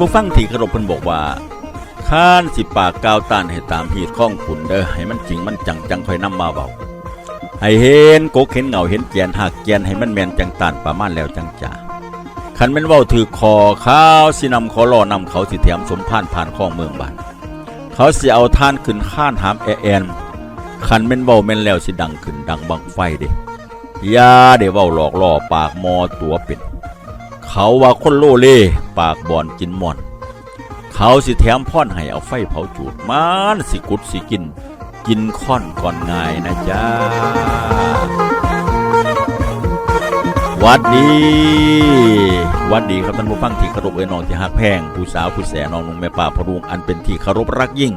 ผู้ฟังที่เคารพเพิ่นบอกว่าข้านสิปากกาวตานให้ตามหีดข้องขุนเด้อให้มันจริงมันจังจังค่อยนำมาเบาให้เห็นกกเห็นเหงาเห็นแกนหักแกนให้มันแม่นจังตานประมาณแล้วจังจ่าคันแม่นเว้าถือคอข้าวสินำขอรอนำเขาสิแถมสมพานผ่านข้องเมืองบ้านเขาสิเอาท่านขึ้นข้านหามแอแอนคันแม่นเว้าแม่นแล้วสิดังขึ้นดังบังไฟเด้อย่าได้เว้าหลอกล่อปากมอตัวเป็น เขาว่าคนโลเล่ปากบอนกินหมอน เขาสิแถมพ่อนให้เอาไฟเผาจูดมันสิกุดสิกิน กินค่อนก่อนง่ายนะจ๊ะวัดดีวัดดีครับท่านผู้ฟังที่เคารพเอ้ยน้องที่ฮักแพงผู้สาวผู้แสน้องนุ่งแม่ป่าพะรุงอันเป็นที่เคารพรักยิ่ง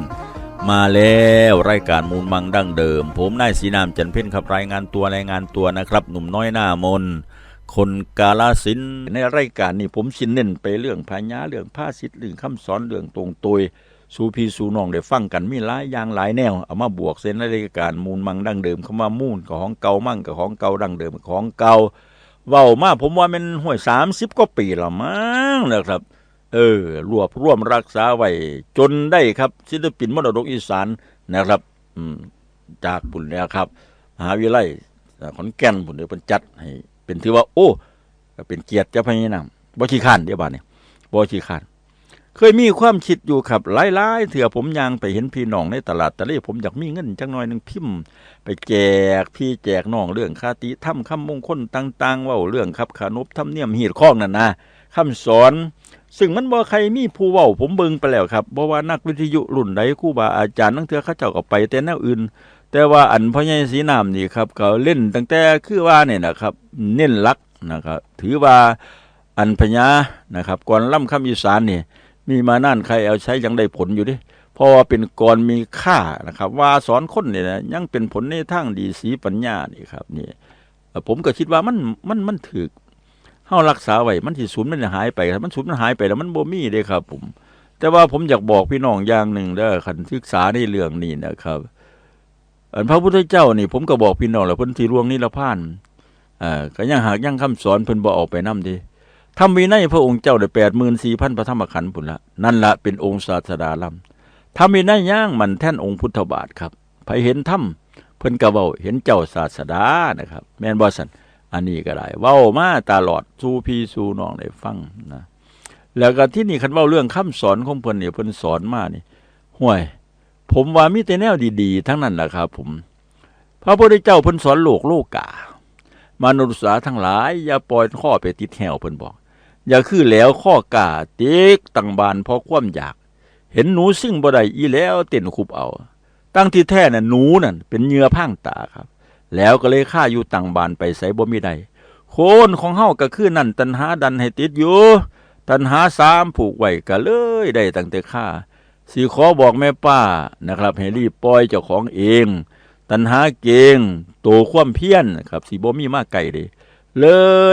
มาแล้วรายการมูลมังดั้งเดิม ผมนายสีนามจันเพ่นครับรายงานตัวรายงานตัวนะครับ หนุ่มน้อยหน้ามน คนกาลสินในรายการนี้ผมสินเน้นไปเรื่องพญาเรื่องผ้าสิทธิ์เรื่องคำสอนเรื่องตรงตยสู่พี่สู่น้องได้ฟังกันมีหลายอย่างหลายแนวเอามาบวกเส้นในรายการมูลมังดั้งเดิมคำว่ามูลกับของเก่ามั่งกับของเก่าดั้งเดิมของเก่าเว้ามาผมว่ามันห่วยสามสิบกว่าปีละมั้งนะครับ เออรวบร่วมรักษาไว้จนได้ครับศิลปินมรดกอีสานนะครับอืมจากปุ่นเนี่ยครับมหาวิทยาลัยขอนแก่นปุ่นเดี๋ยวเป็นจัดให้ เป็นถือว่า โอ้เป็นเกียรติจ้าพญานามบ่ขี้ข้านเดี๋ยวบาดนี้บ่ขี้ข้านเคยมีความคิดอยู่ครับหลายๆเถื่อผมยางไปเห็นพี่น้องในตลาดตะเลผมอยากมีเงินจังหน่อยหนึงพิมพ์ ไปแจกพี่แจกน้องเรื่องคาติธรรมคำมงคลต่างๆว่าเรื่องครับขนบธรรมเนียมหีดข้องนั่นนะคำสอน ซึ่งมันบ่ใครมีผู้เว้าผมเบิ่งไปแล้วครับบ่ว่านักวิทยุรุ่นใดครูบาอาจารย์ทั้งเถื่อเขาเจ้าก็ไปแต่แนวอื่น แต่ว่าอันพ่อใหญ่สีน้ำนี่ครับเขาเล่นตั้งแต่คือว่าเนี่ยนะครับเน้นลักนะครับถือว่าอันพญานะครับก่อนล่ำคำอีสานนี่มีมานั่นใครเอาใช้ยังได้ผลอยู่ดิเพราะว่าเป็นกรมีค่านะครับ ว่าสอนคนเนี่ยนะยังเป็นผลในทางดีสีปัญญานี่ครับนี่ผมก็คิดว่ามันมันมันถือเฮารักษาไว้มันสิสูญมันหายไปครับมันสูญมันหายไปแล้วมันบ่มีเด้ครับ ผม แต่ว่าผมอยากบอกพี่น้องอย่างหนึ่งเด้อคันศึกษาในเรื่องนี้นะครับ อันพระพุทธเจ้านี่ผมก็บอกพี่น้องแล้วเพิ่นสิร่วงนิรพานอ่าก็ยังหากยังคำสอนเพิ่นบ่ออกไปนํดิทำวินัยพระองค์เจ้าได้84,000พระธรรมขันธ์พุ่นละนั่นละเป็นองค์ศาสดาลำทำวินัยย่างมันแท่นองค์พุทธบาทครับไผเห็นธรรมเพิ่นก็เว้าเห็นเจ้าศาสดานะครับ แม่นบ่ซั่นอันนี้ก็ได้เว้ามาตลอดสู่พี่สู่น้องได้ฟังนะแล้วก็ที่นี่คันเว้าเรื่องคำสอนของเพิ่นนี่เพิ่นสอนมานี่ห่วย ผมว่ามีแต่แนวดีๆ ทั้งนั้นแหละครับผม พระพุทธเจ้าเพิ่นสอนโลกโลกกามนุษย์สาทั้งหลาย อย่าปล่อยข้อไปติดแหวเพิ่นบอก อย่าคือแล้วข้อกาติ๊กตั้งบานเพราะความอยาก เห็นหนูซึ่งบ่ได้อีแล้วเต้นคุบเอา ตั้งที่แท้น่ะหนูนั่นเป็นเหยื่อพรางตาครับ แล้วก็เลยฆ่าอยู่ตั้งบานไปใส่บ่มีใดโคนของเฮาก็คือนั่นตันหาดันให้ติดอยู่ ตันหาสามผูกไว้ก็เลยได้ตั้งแต่ฆ่า สีขอบอกแม่ป้านะครับให้รีบปล่อยเจ้าของเอง ตันหาเกงโตความเพี้ยนครับสีบ่มีมากไก่เด้เล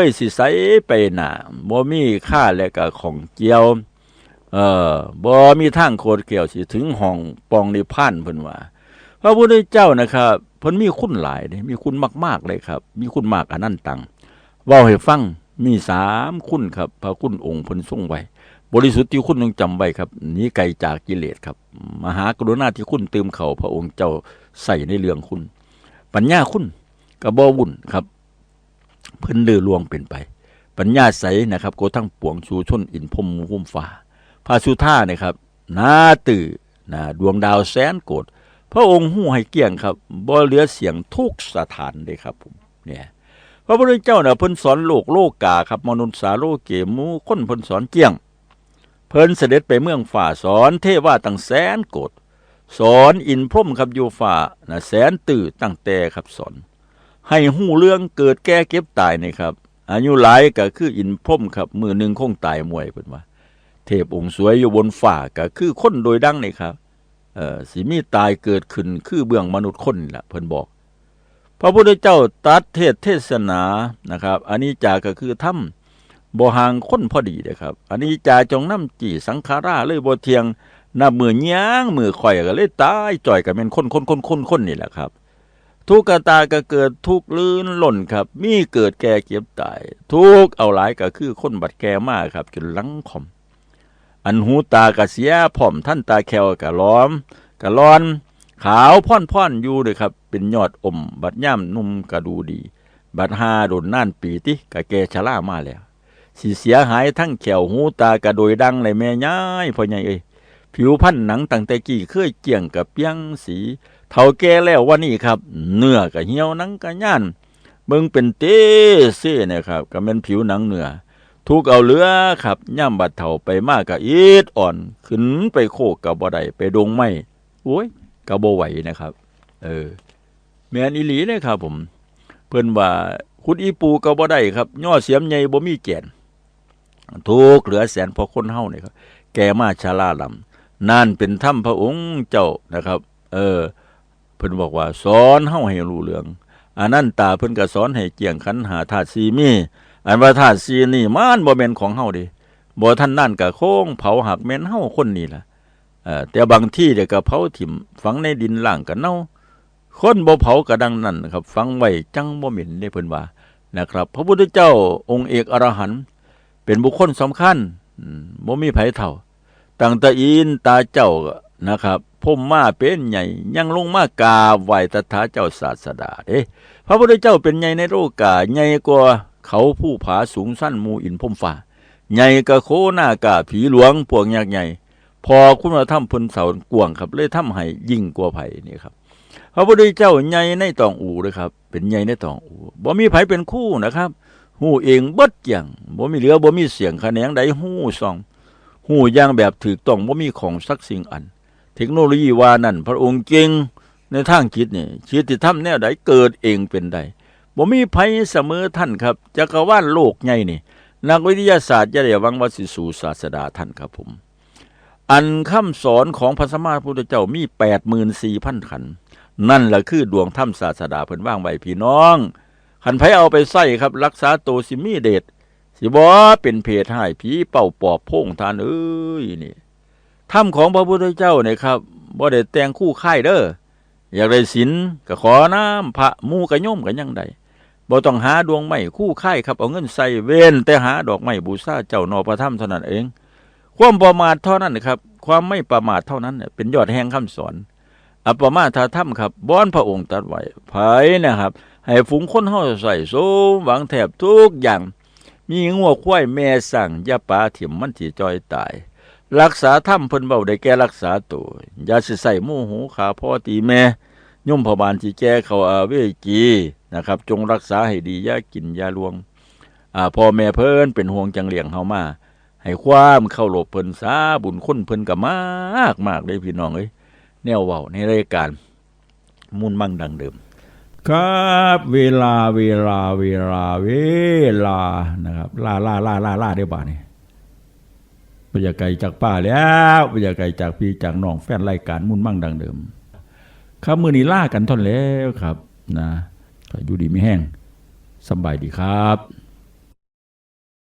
ยสิใสไปหนาบ่มีค่าและก็ของเจียวเอ่อบ่มีทางโคดเกี่ยวสิถึงห้องปองนิพพานเพิ่นว่าพระพุทธเจ้านะครับเพิ่นมีคุณหลายเด้มีคุณมาก ๆ เลยครับ มีคุณมากอันนั้นตังเว้าให้ฟังมีสามคุณครับ พระคุณองค์เพิ่นทรงไว้ บริสุทธิ์ที่คุณต้องจำไว้ครับหนีไกลจากกิเลสครับ มหากรุณาที่คุณเติมเขาพระองค์เจ้าใส่ในเรื่องคุณ ปัญญาคุณกระบอวุ่นครับ เพิ่นเลือลวงเป็นไป ปัญญาใสนะครับโกทั้งปวงชูชนอินพรหมมุมฟ้าพาสุท่านะครับนาตื่นะดวงดาวแสนโกดพระองค์หู้ให้เกี่ยงครับบ่เหลือเสียงทุกสถานเลยครับผมเนี่ยพระพุทธเจ้าเนี่ยเพิ่นสอนโลกโลกกาครับมนุษย์สาโลกเกมูคนเพิ่นสอนเกี่ยง เพิ่นเสด็จไปเมืองฝ่าสอนเทว่าตั้งแสนโกดสอนอินพรมครับอยู่ฝ่านะแสนตื่ตั้งแต่ครับสอน ให้หู้เรื่องเกิดแก่เก็บตายนี่ครับอายุหลายก็คืออินพรมครับ มือหนึ่งคงตายมวยเพิ่นว่า เทพองค์สวยอยู่บนฝ่าก็คือคนโดยดังนี่ครับเอ่อสิมีตายเกิดขึ้นคือเบื้องมนุษย์คนนี่ล่ะเพิ่นบอก พระพุทธเจ้าตรัดเทศเทศนานะครับ อันนี้จากก็คือถ้ำ บ่ห่างคนพอดีนะครับ อันนี้จาจงน้ำจีสังขาราเลยบ่เทียงนับมือย่างมือข่อยก็เลยตายจ่อยก็เป็นคนคนคนคนคนนี่แหละครับ ทุกตาก็เกิดทุกลื่นหล่นครับ มีเกิดแก่เก็บตาย ทุกเอาหลายก็คือคนบัดแก่มากครับจนลังคอม อันหูตากะเสียพร้อมท่านตาแควกะล้อมกะร้อน ขาวพ่อนพ่อนอยู่เลยครับ เป็นยอดอม บัดย่ำนุ่มกะดูดี บัดหาโดนน่านปีติกะแกชะล่ามาแล้ว สิเสียหายทั้งแขวหูตากะโดยดังเลยแม่ย้ายพ่อใหญ่เอ้ยผิวพันธุ์หนังตั้งแต่กี้เคยเจียงกับเปียงสีเท่าแก่แล้วว่านี่ครับ เนื้อกะเหี่ยวหนังกะย่านเบิ่งเป็นเต้เซ่เนี่ยครับก็เป็นผิวหนังเนื้อทุกเอาเหลือครับย่ำบัดเท่าไปมากกะอีดอ่อน ขึ้นไปโคกกับบ่ได้ไปดงไม้โอ้ยกะบ่ไหวนะครับ เออ แม่นอีหลีเนี่ยครับผม เพิ่นว่าคุณอีปูก็บ่ได้ครับ ย่อเสียมใหญ่บ่มีแก่น ทุกเหลือแสนพอคนเฮาเนี่ยครับ แกมาชาลาลำนั่นเป็นถ้ำพระองค์เจ้านะครับ เออ เพิ่นบอกว่า สอนเฮาให้รู้เรื่องอันนั้นตาเพิ่นก็สอนให้เจียงขันหาธาตุสีมีอันว่าธาตุสีนี่มันบ่แม่นของเฮาดิบ่ท่านนั่นก็โค้งเผาหักแม่นเฮาคนนี่ล่ะเออแต่บางที่เดี๋ยวก็เผาถิ่มฝังในดินล่างก็เน่าคนบ่เผาก็ดังนั้นครับฟังไว้จังบ่เหม็นได้เพิ่นว่านะครับ พระพุทธเจ้าองค์เอกอรหันต์ เป็นบุคคลสำคัญบ่มีไผเท่าตั้งแต่อินตาเจ้านะครับพ่มมาเป็นใหญ่ยังลงมากาไหวตถาเจ้าศาสดาเด้พระพุทธเจ้าเป็นใหญ่ในโลกาใหญ่กว่าเขาผู้ผาสูงสั้นมูอินพ่มฟ้าใหญ่กะโคหน้ากาผีหลวงพวกยักษ์ใหญ่ พอคุณมาทำพุนเสากวงครับ เลยทำให้ยิ่งกว่าไผนี่ครับ พระพุทธเจ้าใหญ่ในตองอูเลยครับ เป็นใหญ่ในตองอูบ่มีไผเป็นคู่นะครับ หูเองเบิดอย่างบ่มีเหลือบ่มีเสียงคะแนงใดหูซองหูอย่างแบบถูกต้องบ่มีของสักสิ่งอัน เทคโนโลยีว่านั่นพระองค์เก่งในทางคิดนี่คิดที่ทำแนวใดเกิดเองเป็นได้บ่มีไผเสมอท่านครับจักรวาลโลกใหญ่นี่ นักวิทยาศาสตร์จะได้วังว่าสิสู่ศาสดาท่านครับผม อันคำสอนของพระสัมมาสัมพุทธเจ้ามี84,000ขัน นั่นแหละคือดวงถ้ำศาสดาเพิ่นว่างไว้พี่น้อง ขันไผเอาไปใส่ครับ รักษาตัวสิมีเดชสิบ่เป็นเพศให้ผีเป่าปอบพงทานเอ้ยนี่ถ้ำของพระพุทธเจ้าเนี่ยครับบ่ได้แต่งคู่ค่ายเด้ออยากได้ศีลก็ขอน้ำพระมู่กระย่อมกันยังใดบ่ต้องหาดวงไม้คู่ค่ายครับเอาเงินใส่เว้นแต่หาดอกไม้บูชาเจ้านอพระถ้ำเท่านั้นเอง ความประมาทเท่านั้นครับ ความไม่ประมาทเท่านั้นเนี่ยเป็นยอดแห่งคำสอน อัปปมาทาถ้ำครับบ้อนพระองค์ตัดไว้ไผนะครับ ให้ฝูงคนเฮาใส่โซมหวังแทบทุกอย่าง มีงัวควายแม่สั่งยาปลาถิ่มมันสิจอยตาย รักษาถ้ำเพิ่นเบาได้แก่รักษาตัวอย่าสิใส่มู่หูขาพ่อตีแม่ย่อมพบาลสิแก้เขาอาเวจีนะครับ จงรักษาให้ดีอย่ากินยาลวงอ่าพ่อแม่เพิ่นเป็นห่วงจังเลี้ยงเฮามาให้ความเข้าหลบเพิ่นสาบุญคุณเพิ่นก็มากมากเลยพี่น้องเอ้ย แนวเว้าในรายการมุ่นมั่งดังเดิม ครับเวลาเวลาเวลาเวลานะครับล่าล่าล่าล่าล่าได้บ่านี่บรรยากาศจากป้าแล้วบรรยากาศจากพี่จากน้องแฟนรายการมุ่นมั่งดังเดิม ครับมือนี้ล่ากันท่อนแล้วครับนะอยู่ดีไม่แห้งสบายดีครับ